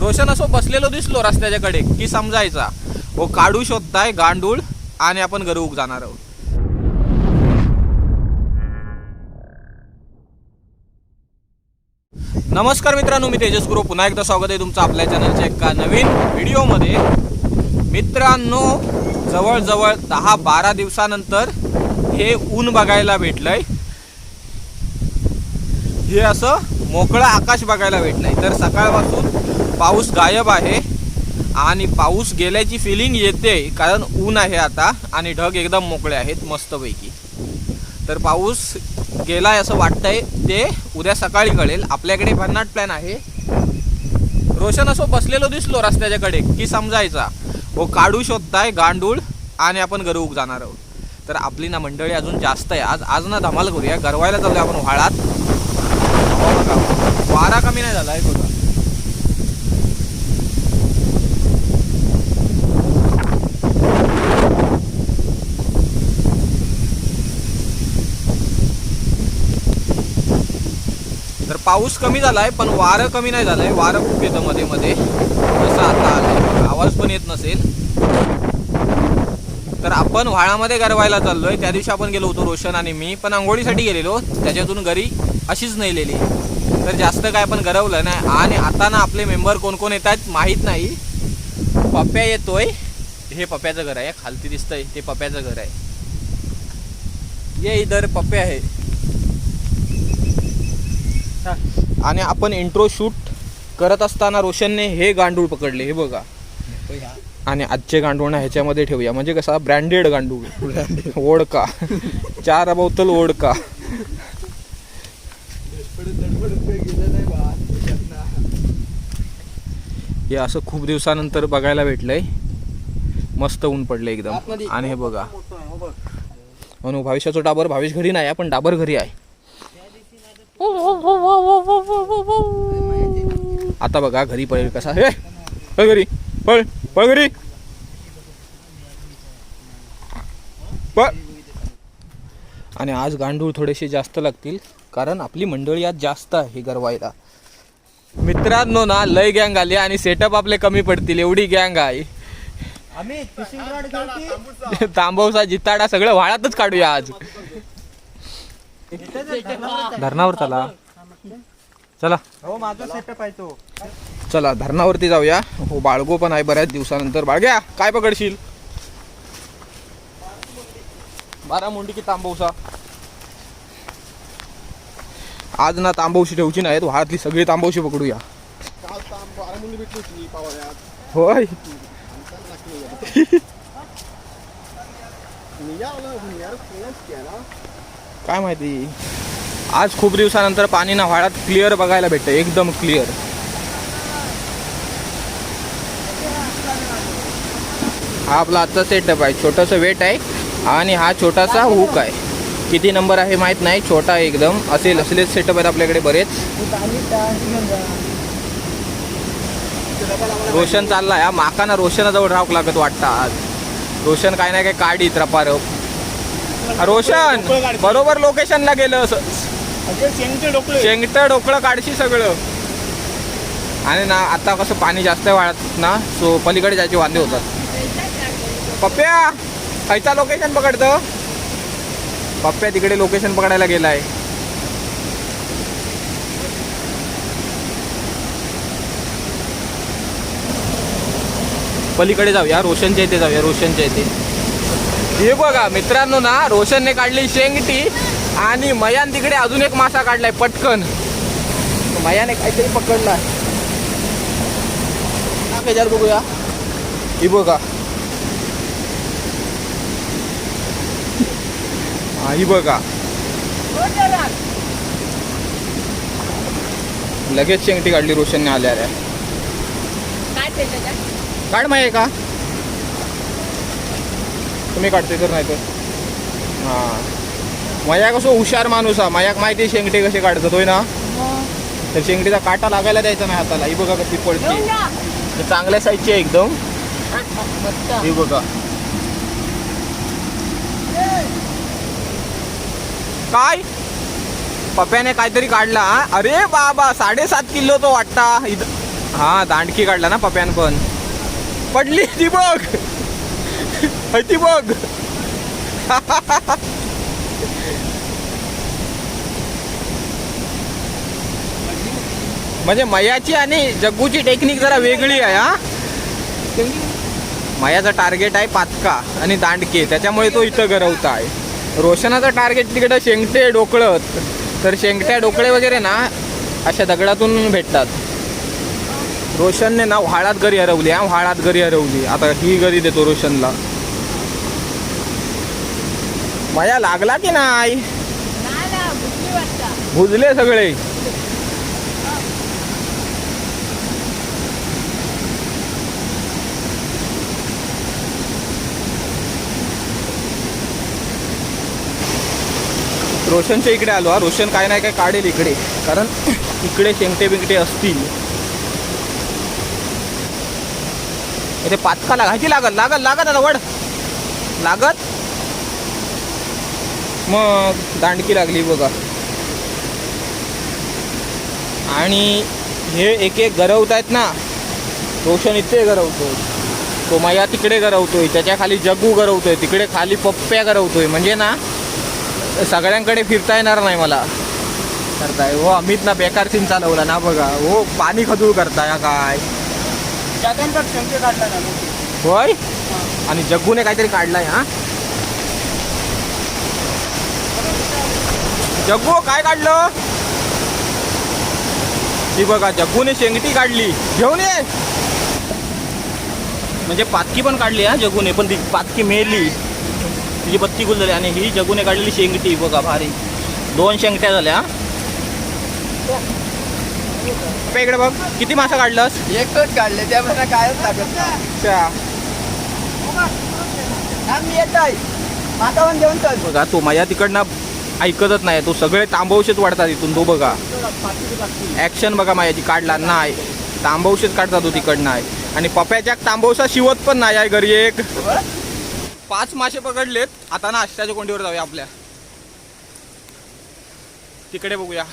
रोशन असो बसलेलो दिसलो रस्त्याच्याकडे की समजायचा. हो काढू शोधताय गांडूळ आणि आपण गरुक जाणार आहोत. नमस्कार मित्रांनो मी तेजस गुरु. पुन्हा एकदा स्वागत आहे तुमचं आपल्या चॅनलच्या एका नवीन व्हिडिओमध्ये मित्रांनो जवळजवळ दहा बारा दिवसानंतर हे ऊन बघायला भेटलंय. हे असं मोकळं आकाश बघायला भेटलंय. तर सकाळपासून पाऊस गायब आहे आणि पाऊस गेल्याची फिलिंग येते कारण ऊन आहे आता आणि ढग एकदम मोकळे आहेत मस्तपैकी. तर पाऊस गेलाय असं वाटतंय ते उद्या सकाळी कळेल. आपल्याकडे भन्नाट प्लॅन आहे. रोशन असो बसलेलो दिसलो रस्त्याच्याकडे की समजायचा. हो काढू शोधताय गांडूळ आणि आपण गरुक जाणार आहोत. तर आपली ना मंडळी अजून जास्त आहे. आज आज ना धमाल करूया. गरवायला जाऊया आपण व्हाळात वारा कमी नाही झाला आहे बघा तर पाऊस कमी झालाय पण वारं कमी नाही झालंय. वारं खूप येतं मध्ये मध्ये. जसं आता आलं आवाज पण येत नसेल. तर आपण व्हाळामध्ये गरवायला चाललोय. त्या दिवशी आपण गेलो होतो रोशन आणि मी पण आंघोळीसाठी गेलेलो. त्याच्यातून घरी अशीच नेलेली. तर जास्त काय आपण गरवलं नाही. आणि आता ना आपले मेंबर कोण कोण येत आहेत माहीत नाही. पप्प्या येतोय. हे पप्प्याचं घर आहे. खालती दिसतंय. ते पप्प्याचं घर आहे. ये इधर पप्पे आहे. आणि आपण इंट्रो शूट करत असताना रोशनने हे गांडूळ पकडले हे बघा. आणि आजचे गांडूळ ना ह्याच्यामध्ये ठेवूया. म्हणजे कसा? ब्रँडेड गांडूळ. ओढका चार बोतल ओढका हे असं खूप दिवसानंतर बघायला भेटलंय. मस्त ऊन पडलं एकदम. आणि हे बघा. म्हणून भाविष्याचं डाबर भावेश घरी नाही पण डाबर घरी आहे. आता बघा घरी पळेल कसा? हे पळ घरी पळ पळ घरी. पळ. आणि आज गांडूळ थोडेसे जास्त लागतील कारण आपली मंडळी आज जास्त आहे गरवायला. मित्रांनो ना लय गँग आली आणि सेटअप आपले कमी पडतील एवढी गँग आहे. आम्ही तांबवसा जिताडा सगळं व्हाळातच काढूया आज. धरणावर चला. चला. हो माझा सेटअप आहे तो. चला धरणावरती जाऊया. हो बाळगो पण आहे बऱ्याच दिवसानंतर. बाळग्या काय पकडशील? बारा मुंडी की तांबवसा आज ना तांबवशी ठेवची नाहीत व्हाळातली सगळी तांबवशी पकडूया. होय. काय माहिती? आज खूप दिवसानंतर पाणी ना व्हाळात क्लिअर बघायला भेटतं एकदम क्लिअर हा आपला आजचा सेटअप आहे. छोटंसं वेट आहे आणि हा छोटासा हुक आहे. किती नंबर आहे माहीत नाही छोटा आहे एकदम. असेल असलेच सेटअप आहेत आपल्याकडे बरेच. रोशन चालला आहे माकांना रोशनाजवळ राहू लागत वाटतं आज. रोशन काय नाही काय काढी त्रपारप रोशन बरोबर लोकेशनला गेलं शेंगट डोकळं काढशी सगळं. आणि ना आता कसं पाणी जास्त वाढत ना सो पलीकडे जायचे वांदे होतात. पप्प्या खायचा लोकेशन पकडतं. पप्प्या तिकडे लोकेशन पकडायला गेलाय. पलीकडे जाऊया रोशनच्या इथे जाऊया रोशनच्या इथे. हे बघा मित्रांनो ना रोशनने काढली शेंगटी आणि मयान तिकडे अजून एक मासा काढलाय पटकन. मयाने काहीतरी याच्यावर बघूया. ही बघा. हा ही बघा. लगेच शेंगटी काढली रोशनने आल्या काढ माय का? तुम्ही काढते तर नाही तर हां. मया कसं हुशार माणूस हा. मयाक माहिती शेंगटे कसे काढतात होय ना? तर शेंगटीचा काटा लागायला द्यायचा नाही हाताला. ही बघा कशी पडते. चांगल्या साईजची आहे एकदम. ही बघा. काय? पप्याने काहीतरी काढला? अरे बाबा साडेसात किलो तो वाटता. इथं हा दांडकी काढला ना पप्यान पण. पडली ती बघ. ती बघ म्हणजे मयाची आणि जग्गूची टेक्निक जरा वेगळी आहे हा? मयाचं टार्गेट आहे पातका आणि दांडके. त्याच्यामुळे तो इथं गरवता आहे. रोशनाचं टार्गेट तिकडं शेंगटे डोकळत. तर शेंगट्या डोकळे वगैरे ना अशा दगडातून भेटतात. रोशनने ना व्हाळात गरी हरवली हा व्हाळात गरी हरवली. आता ही गरी देतो रोशनला. मया लागला की नाही? भुजले सगळे. रोशनच्या इकडे आलो. हा रोशन काय नाही काय काढेल इकडे. कारण इकडे शेंगटे बिंगटे असतील. इथे पाचका लागायची लागल लागल लागत? आता वड. लागत? मग दांडकी लागली बघा. आणि हे एक एक गरवत आहेत ना. रोशन इथे गरवतो तो माया तिकडे गरवतोय. त्याच्याखाली जग्गू गरवतोय. तिकडे खाली पप्प्या गरवतोय. म्हणजे ना सगळ्यांकडे फिरता येणार नाही मला. करताय. हो अमित ना बेकार सीन चालवला ना बघा. हो पाणी खदूळ करताय काय? शंके काढला ना. होय? आणि जग्गूने काहीतरी काढलाय हा? जग्गू काय काढलं? ती बघा जग्गूने शेंगटी काढली. घेऊन ये. म्हणजे पातकी पण काढली हा जग्गूने पण ती पातकी मेली. तिची बत्ती गुल झाली आणि ही जग्गूने काढलेली शेंगटी बघा भारी. दोन शेंगट्या झाल्या पप्पा इकडे बघ किती मासा काढलंस? एकच काढले त्यामध्ये कायच लागत अच्छा. आम्ही येत आहे चल बघा तो माझ्या तिकडनं ऐकतच नाही तो सगळे तांबवशेच वाढतात इथून तो बघा. ऍक्शन बघा माझ्याची काढला नाही. तांबवशेच काढतात तो तिकडनं आहे. आणि पप्याच्या तांबवसा शिवत पण नाही आहे घरी एक. पाच मासे पकडलेत. आता ना अष्टाच्या कोंडीवर जाऊया आपल्या. तिकडे बघूया.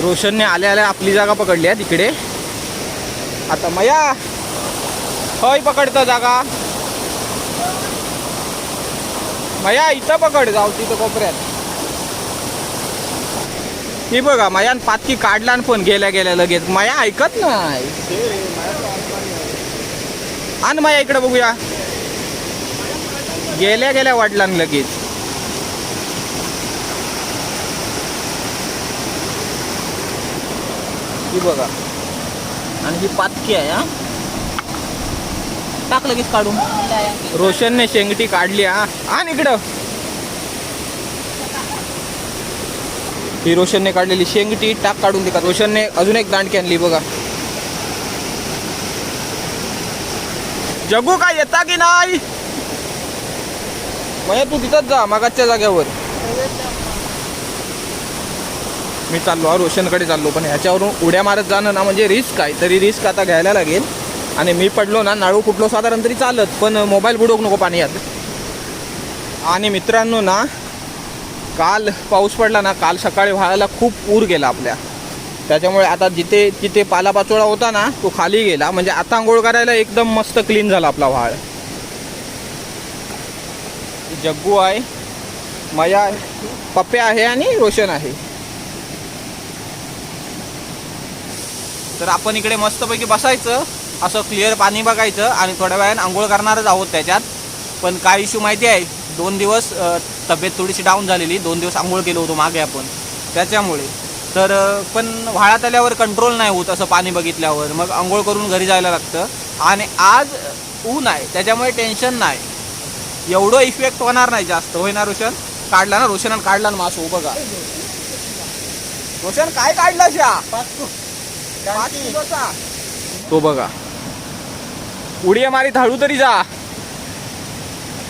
रोशनने आल्या आल्या आपली जागा पकडली आहे तिकडे. आता मया. हय पकडतं जागा. मया इथं पकड जाऊ तिथं कोपऱ्यात. ही बघा मयान पातकी काढला आणि पण गेल्या गेल्या लगेच. मया ऐकत नाही. आण मया इकडे बघूया. गेल्या गेल्या वाढला आणि लगेच. ही बघा. आणि ही पातकी आहे हा. टाक लगेच काढून. रोशनने शेंगटी काढली हा. आण इकडं. ही रोशनने काढलेली शेंगटी टाक काढून दे का रोशनने अजून एक दांडकी आणली बघा. जगू काय येता की नाही? म्हणजे तू तिथंच जा मागाच्या जाग्यावर मी चाललो आहे रोशनकडे चाललो पण ह्याच्यावरून उड्या मारत जाणं ना म्हणजे रिस्क आहे. तरी रिस्क आता घ्यायला लागेल. आणि मी पडलो ना नाळू कुठलो साधारण तरी चालत पण मोबाईल बुडवू नको पाण्यात. आणि मित्रांनो ना काल पाऊस पडला ना काल सकाळी व्हायला खूप पूर गेला आपल्या. त्याच्यामुळे आता जिथे तिथे पालापाचोळा होता ना तो खाली गेला. म्हणजे आता आंघोळ करायला एकदम मस्त क्लीन झाला आपला व्हाळ. जग्गू आहे मया पप्पे आहे आणि रोशन आहे. तर आपण इकडे मस्तपैकी बसायचं असं क्लिअर पाणी बघायचं आणि थोड्या वेळाने आंघोळ करणारच आहोत त्याच्यात. पण काय इश्यू माहिती आहे? दोन दिवस तब्येत थोडीशी डाऊन झालेली. दोन दिवस आंघोळ केलं होतं मागे आपण. त्याच्यामुळे. तर पण व्हाळात आल्यावर कंट्रोल नाही होत असं पाणी बघितल्यावर. मग आंघोळ करून घरी जायला लागतं. आणि आज ऊन आहे. त्याच्यामुळे टेन्शन नाही. एवढं इफेक्ट होणार नाही जास्त. होय ना रोशन? काढला ना रोशनानं काढला ना मासो हो बघा. रोशन काय काढला शा तो बघा. उडी मारी धाडू तरी जा.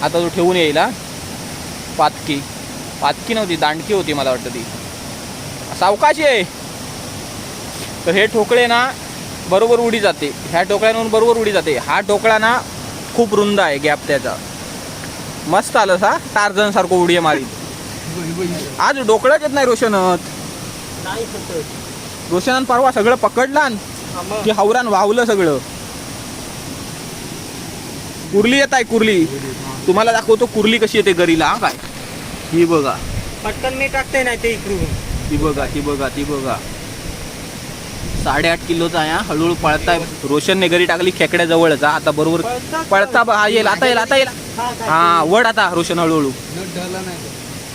आता तो ठेवून येईल हा. पातकी. पातकी नव्हती दांडकी होती मला वाटतं ती. सावकाशी आहे. तर हे ठोकळे ना बरोबर उडी जाते. ह्या टोकळ्यांवरून बरोबर उडी जाते. हा टोकळा ना खूप रुंद आहे गॅप त्याचा. मस्त आलं सा टार्झन सारखं उडी मारी. आज डोकळाच येत नाही रोशनत. रोशनान परवा सगळं पकडला की हावरान वावलं सगळं. कुर्ली येत आहे कुर्ली. तुम्हाला दाखवतो कुर्ली कशी येते गरीला हा काय? ही बघा. पटकन मी टाकते नाही ते इकडून. ती बघा ती बघा ती बघा. साडेआठ किलोचा आहे हा. हळूहळू पळताय. रोशनने घरी टाकली खेकड्या जवळचा आता बरोबर पळता हा येईल. आता येईल आता येईल. हा वड आता रोशन हळूहळू.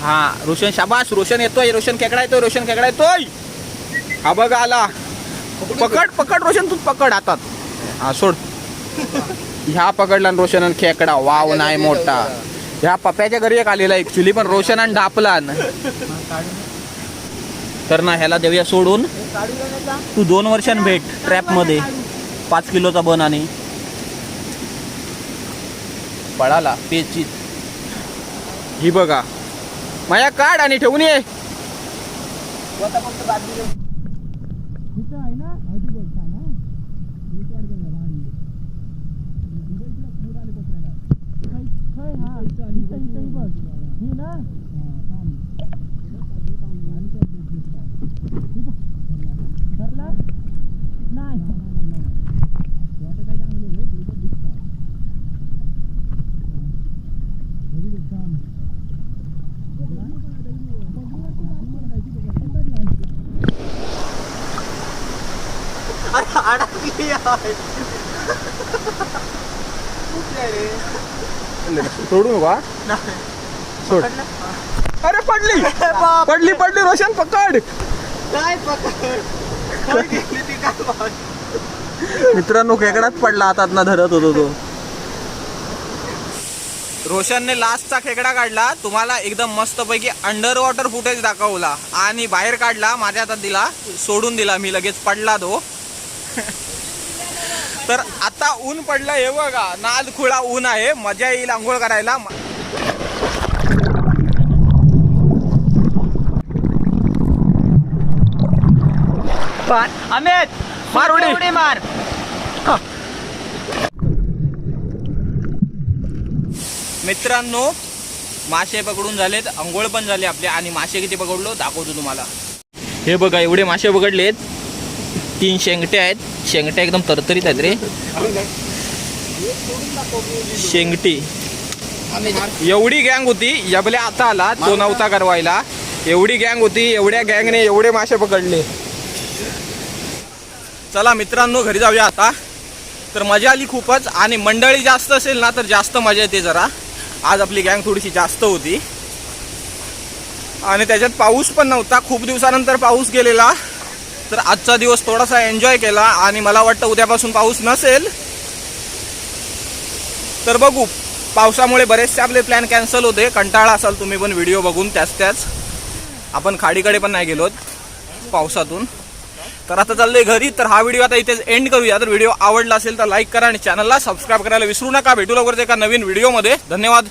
हा रोशन शाबास. रोशन येतोय रोशन खेकडा येतोय रोशन खेकडा येतोय. हा बघा आला. पकड पकड रोशन तू पकड हातात हा सोड. ह्या पकडला रोशन आणि खेकडा. वाव नाही मोठा. ह्या पप्याच्या घरी एक आलेला ऍक्च्युली पण रोशन आणि डापला न. तर ना ह्याला देऊया सोडून. तू दोन वर्षां भेट ट्रॅपमध्ये पाच किलोचा बन आणि. पळाला पेचित. ही बघा. माया काढ आणि ठेवून ये. तिथं आहे ना हॉर्टिकल्चर ना रेकॉर्ड केलं भारी. दुबईला पूर आले पत्रायला खै हा नाही. वाटत काय चांगलं रे तुझं दिसतात सोडू नका सोड. अरे पडली. पडली पडली रोशन पकड. काय पकड काय ती काय मित्रांनो खेकडाच पडला हातात ना धरत होतो तो. रोशनने लास्टचा खेकडा काढला. तुम्हाला एकदम मस्तपैकी अंडर वॉटर फुटेज दाखवला. आणि बाहेर काढला माझ्या हातात दिला सोडून दिला मी लगेच पडला तो. तर आता ऊन पडलं हे बघा. नाद खुळा ऊन आहे. मजा येईल आंघोळ करायला. अमित मार उडी. उडी मार. मित्रांनो मासे पकडून झालेत. अंघोळ पण झाली आपली. आणि मासे किती पकडलो? दाखवतो तुम्हाला. हे बघा एवढे मासे पकडलेत. तीन शेंगटे आहेत. शेंगटे एकदम तरतरीत आहेत रे. शेंगटी. एवढी गँग होती यबल्या आता आला तो नव्हता करवायला एवढी गँग होती एवढ्या गँगने एवढे मासे पकडले. चला मित्रांनो घरी जाऊया आता. तर मजा आली खूपच. आणि मंडळी जास्त असेल ना तर जास्त मजा येते जरा. आज आपली गँग थोडीशी जास्त होती. आणि त्याच्यात पाऊस पण नव्हता. खूप दिवसानंतर पाऊस गेलेला. तर आजचा दिवस थोडासा एन्जॉय केला आणि मला वाटतं उद्यापासून पाऊस नसेल. तर बघू पावसामुळे बरेचसे आपले प्लॅन कॅन्सल होते. कंटाळा असाल तुम्ही पण व्हिडिओ बघून त्याच त्याच. आपण खाडीकडे पण नाही गेलोत पावसातून. तर आता चाललोय घरी तर हा व्हिडिओ आता इथेच एंड करूया. तर व्हिडिओ आवडला असेल तर लाईक करा आणि चॅनलला सबस्क्राईब करायला विसरू नका. भेटू लवकरच एका नवीन व्हिडिओमध्ये धन्यवाद.